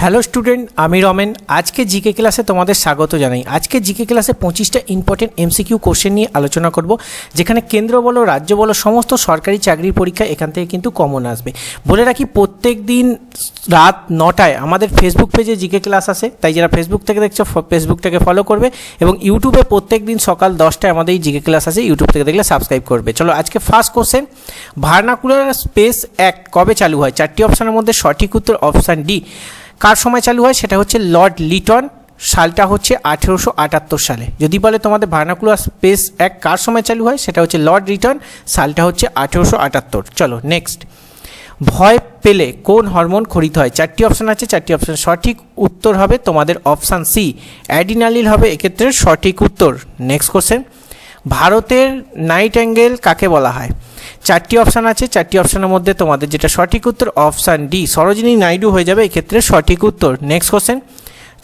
Hello student আমি রমেন। আজকে GK ক্লাসে তোমাদের স্বাগত জানাই। আজকে জিকে ক্লাসে পঁচিশটা ইম্পর্টেন্ট এমসিকিউ কোশ্চেন নিয়ে আলোচনা করব, যেখানে কেন্দ্র বলো, রাজ্য বলো, সমস্ত সরকারি চাকরির পরীক্ষা এখান থেকে কিন্তু কমন আসবে। বলে রাখি প্রত্যেক দিন রাত নটায় আমাদের ফেসবুক পেজে জিকে ক্লাস আসে। তাই যারা ফেসবুক থেকে দেখছ ফেসবুকটাকে ফলো করবে এবং ইউটিউবে প্রত্যেক দিন সকাল দশটায় আমাদের এই জিকে ক্লাস আসে। ইউটিউব থেকে দেখলে সাবস্ক্রাইব করবে। চলো, আজকে first question vernacular space act কবে চালু হয়? চারটি অপশানের মধ্যে সঠিক উত্তর অপশান ডি কার সময় চালু হয়? সেটা হচ্ছে লর্ড লিটন। সালটা হচ্ছে আঠেরোশো আটাত্তর সালে। যদি বলে তোমাদের ভার্নাকুলার স্পেস এক কার সময় চালু হয়? সেটা হচ্ছে লর্ড রিটন সালটা হচ্ছে আঠেরোশো আটাত্তর। চলো, নেক্সট। ভয় পেলে কোন হরমোন খরিত হয়? চারটি অপশান আছে, চারটি অপশান সঠিক উত্তর হবে তোমাদের অপশান সি। অ্যাডিনালিল হবে, এক্ষেত্রে সঠিক উত্তর। নেক্সট কোশ্চেন ভারতের নাইট অ্যাঙ্গেল কাকে বলা হয়? চারটি অপশান আছে, চারটি অপশানের মধ্যে তোমাদের যেটা সঠিক উত্তর অপশান ডি সরোজিনী নাইডু হয়ে যাবে, এক্ষেত্রে সঠিক উত্তর। নেক্সট কোশ্চেন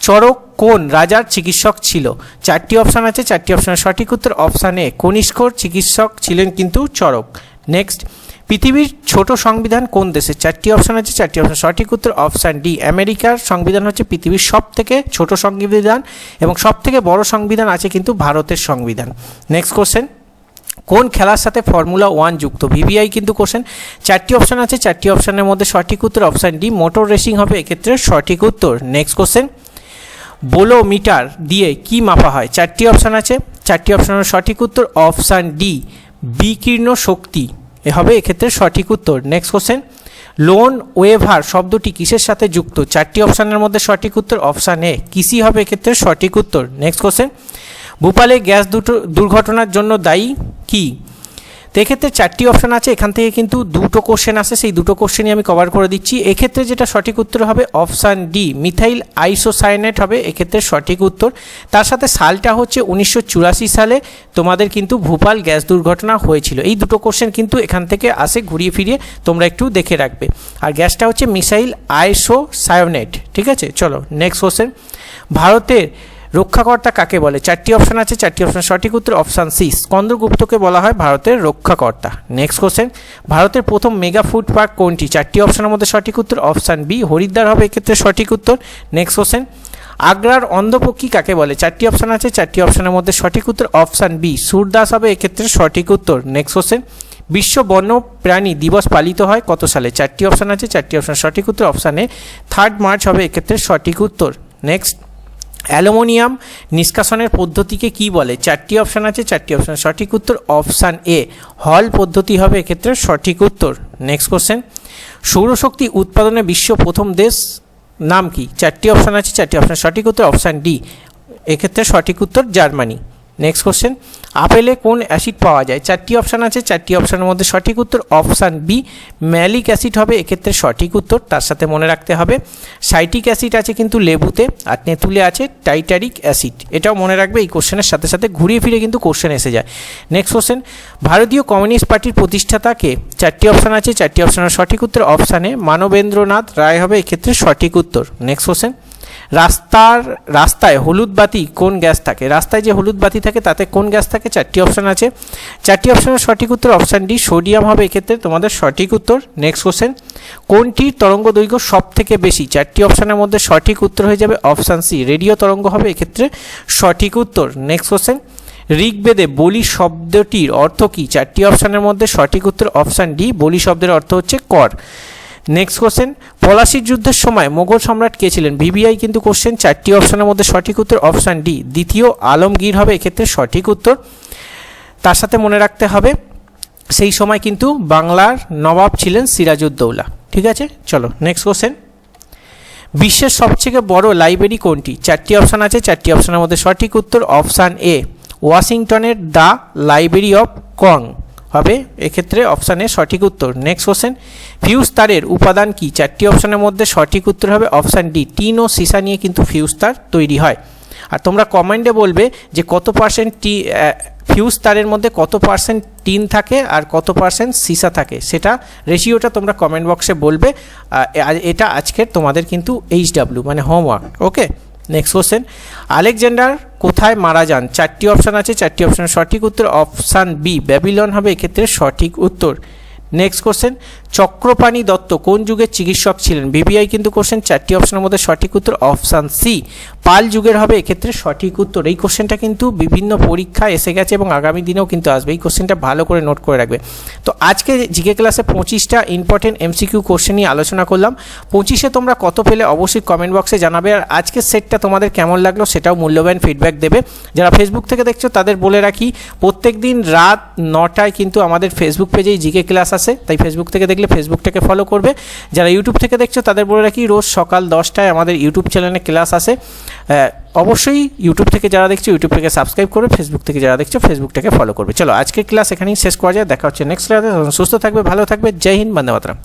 চরক কোন রাজার চিকিৎসক ছিল? চারটি অপশান আছে, চারটি অপশানের সঠিক উত্তর অপশান এ কনিষ্কর চিকিৎসক ছিলেন কিন্তু চরক নেক্সট পৃথিবীর ছোট সংবিধান কোন দেশের চারটি অপশান আছে, চারটি অপশান সঠিক উত্তর অপশান ডি আমেরিকার সংবিধান হচ্ছে পৃথিবীর সব থেকে ছোট সংবিধান এবং সব থেকে বড় সংবিধান আছে কিন্তু ভারতের সংবিধান। নেক্সট কোশ্চেন কোন খেলার সাথে ফর্মুলা ওয়ান যুক্ত? ভিভিআই কিন্তু কোশ্চেন চারটি অপশান আছে, চারটি অপশানের মধ্যে সঠিক উত্তর অপশান ডি মোটর রেসিং হবে এক্ষেত্রে সঠিক উত্তর। নেক্সট কোশ্চেন বোলো মিটার দিয়ে কি মাপা হয়? চারটি অপশান আছে, চারটি অপশানের সঠিক উত্তর অপশান ডি বিকীর্ণ শক্তি। এ হবে এক্ষেত্রে সঠিক উত্তর। নেক্সট কোশ্চেন লোন ওয়েভার শব্দটি কিসের সাথে যুক্ত? চারটি অপশানের মধ্যে সঠিক উত্তর, অপশান এ, কৃষি হবে এক্ষেত্রে সঠিক উত্তর। নেক্সট কোশ্চেন ভূপালে গ্যাস দুটো দুর্ঘটনার জন্য দায়ী কি? তো এক্ষেত্রে চারটি অপশান আছে, এখান থেকে কিন্তু দুটো কোশ্চেন আসে, সেই দুটো কোশ্চেনই আমি কভার করে দিচ্ছি। এক্ষেত্রে যেটা সঠিক উত্তর হবে অপশান ডি মিথাইল আইসোসাইনেট হবে, এক্ষেত্রে সঠিক উত্তর। তার সাথে সালটা হচ্ছে উনিশশো চুরাশি সালে তোমাদের কিন্তু ভোপাল গ্যাস দুর্ঘটনা হয়েছিল। এই দুটো কোশ্চেন কিন্তু এখান থেকে আসে ঘুরিয়ে ফিরিয়ে, তোমরা একটু দেখে রাখবে। আর গ্যাসটা হচ্ছে মিসাইল আইসোসায়োনেট ঠিক আছে? চলো নেক্সট কোশ্চেন ভারতের রক্ষাকর্তা কাকে বলে? চারটি অপশান আছে, চারটি অপশান সঠিক উত্তর অপশান সি স্কন্দগুপ্তকে বলা হয় ভারতের রক্ষাকর্তা। নেক্সট কোশ্চেন ভারতের প্রথম মেগা ফুড পার্ক কোনটি? চারটি অপশানের মধ্যে সঠিক উত্তর অপশান বি হরিদ্বার হবে এক্ষেত্রে সঠিক উত্তর। নেক্সট কোশ্চেন আগ্রার অন্ধপক্ষী কাকে বলে? চারটি অপশান আছে, চারটি অপশানের মধ্যে সঠিক উত্তর অপশান বি সুরদাস হবে এক্ষেত্রে সঠিক উত্তর। নেক্সট কোশ্চেন বিশ্ব বন্য প্রাণী দিবস পালিত হয় কত সালে? চারটি অপশান আছে, চারটি অপশান সঠিক উত্তর অপশানে থার্ড মার্চ হবে এক্ষেত্রে সঠিক উত্তর। নেক্সট অ্যালুমিনিয়াম নিষ্কাশনের পদ্ধতিকে কি বলে? চারটি অপশান আছে, চারটি অপশান। সঠিক উত্তর অপশান এ। হল পদ্ধতি হবে এক্ষেত্রে সঠিক উত্তর। নেক্সট কোশ্চেন সৌরশক্তি উৎপাদনে বিশ্ব প্রথম দেশ নাম কি? চারটি অপশান আছে, চারটি অপশান। সঠিক উত্তর অপশান ডি। এক্ষেত্রে সঠিক উত্তর জার্মানি। নেক্সট কোশ্চেন আপেলে কোন অ্যাসিড পাওয়া যায়? চারটি অপশান আছে, চারটি অপশানের মধ্যে সঠিক উত্তর অপশান বি ম্যালিক অ্যাসিড হবে, এক্ষেত্রে সঠিক উত্তর, তার সাথে মনে রাখতে হবে। সাইটিক অ্যাসিড আছে কিন্তু লেবুতে, আর তেঁতুলে আছে টাইটারিক অ্যাসিড এটাও মনে রাখবে এই কোশ্চেনের সাথে সাথে, ঘুরিয়ে ফিরে কিন্তু কোশ্চেন এসে যায়। নেক্সট কোশ্চেন ভারতীয় কমিউনিস্ট পার্টির প্রতিষ্ঠাতাকে চারটি অপশান আছে, চারটি অপশানের সঠিক উত্তর অপশানে মানবেন্দ্রনাথ রায় হবে, এক্ষেত্রে সঠিক উত্তর। নেক্সট কোশ্চেন রাস্তার, রাস্তায় হলুদ বাতি কোন গ্যাস থাকে? রাস্তায় যে হলুদ বাতি থাকে, তাতে কোন গ্যাস থাকে? চারটি অপশান আছে। চারটি অপশানের সঠিক উত্তর অপশান ডি সোডিয়াম হবে এক্ষেত্রে। তোমাদের সঠিক উত্তর। নেক্সট কোশ্চেন কোনটির তরঙ্গ দৈর্ঘ্য সব থেকে বেশি? চারটি অপশানের মধ্যে সঠিক উত্তর হয়ে যাবে অপশান সি রেডিও তরঙ্গ হবে এক্ষেত্রে সঠিক উত্তর। নেক্সট কোশ্চেন ঋগ্বেদে বলি শব্দটির অর্থ কী? চারটি অপশানের মধ্যে সঠিক উত্তর অপশান ডি বলি শব্দের অর্থ হচ্ছে কর। নেক্সট কোশ্চেন পলাশির যুদ্ধের সময় মোগল সম্রাট কে ছিলেন? ভিভিআই কিন্তু কোশ্চেন চারটি অপশানের মধ্যে সঠিক উত্তর অপশান ডি দ্বিতীয় আলমগীর হবে এক্ষেত্রে সঠিক উত্তর। তার সাথে মনে রাখতে হবে, সেই সময় কিন্তু বাংলার নবাব ছিলেন সিরাজউদ্দৌলা। ঠিক আছে? চলো নেক্সট কোশ্চেন বিশ্বের সবথেকে বড় লাইব্রেরি কোনটি? চারটি অপশান আছে, চারটি অপশানের মধ্যে সঠিক উত্তর অপশান এ ওয়াশিংটনের দ্য লাইব্রেরি অফ কং। হবে। এক্ষেত্রে অপশানে সঠিক উত্তর। নেক্সট কোশ্চেন ফিউজ তারের উপাদান কি? চারটি অপশানের মধ্যে সঠিক উত্তর হবে অপশান ডি। টিন ও সীসা নিয়ে কিন্তু ফিউজ তার তৈরি হয়। আর তোমরা কমেন্টে বলবে যে কত পার্সেন্ট টি ফিউজ তারের মধ্যে কত পার্সেন্ট টিন থাকে আর কত পার্সেন্ট সীসা থাকে। সেটা রেশিওটা তোমরা কমেন্ট বক্সে বলবে। এটা আজকের তোমাদের কিন্তু এইচ ডাব্লিউ মানে homework okay next question Alexander কোথায় মারা যান? চারটি অপশান আছে, চারটি অপশান সঠিক উত্তর অপশান বি ব্যাবিলন হবে, এক্ষেত্রে সঠিক উত্তর। নেক্সট কোশ্চেন চক্রপাণী দত্ত কোন যুগের চিকিৎসক ছিলেন? বিবিআই কিন্তু কোশ্চেন চারটি অপশনের মধ্যে সঠিক উত্তর অপশান সি পাল যুগের হবে, এক্ষেত্রে সঠিক উত্তর। এই কোশ্চেনটা কিন্তু বিভিন্ন পরীক্ষা এসে গেছে এবং আগামী দিনেও কিন্তু আসবে। এই কোশ্চেনটা ভালো করে নোট করে রাখবে। তো আজকে জিকে ক্লাসে পঁচিশটা ইম্পর্টেন্ট এমসিকিউ কোশ্চেন নিয়ে আলোচনা করলাম। পঁচিশে তোমরা কত পেলে অবশ্যই কমেন্ট বক্সে জানাবে। আর আজকের সেটটা তোমাদের কেমন লাগল সেটাও মূল্যবান ফিডব্যাক দেবে। যারা ফেসবুক থেকে দেখছ, তাদের বলে রাখি প্রত্যেক দিন রাত নটায় কিন্তু আমাদের ফেসবুক পেজেই জিকে ক্লাস আসে। তাই ফেসবুক থেকে দেখলে ফেসবুকটাকে ফলো করবে। যারা ইউটিউব থেকে দেখছ, তাদের বলে রাখি, রোজ সকাল দশটায় আমাদের ইউটিউব চ্যানেলে ক্লাস আসে। অবশ্যই ইউটিউব থেকে যারা দেখছ ইউটিউব থেকে সাবস্ক্রাইব করবে ফেসবুক থেকে যারা দেখছ ফেসবুকটাকে ফলো করবে। চলো, আজকের ক্লাস এখানেই শেষ করা যায়, দেখা হচ্ছে নেক্সট ক্লাসে সুস্থ থাকবে, ভালো থাকবে, জয় হিন্দ, বন্দে মাতরম।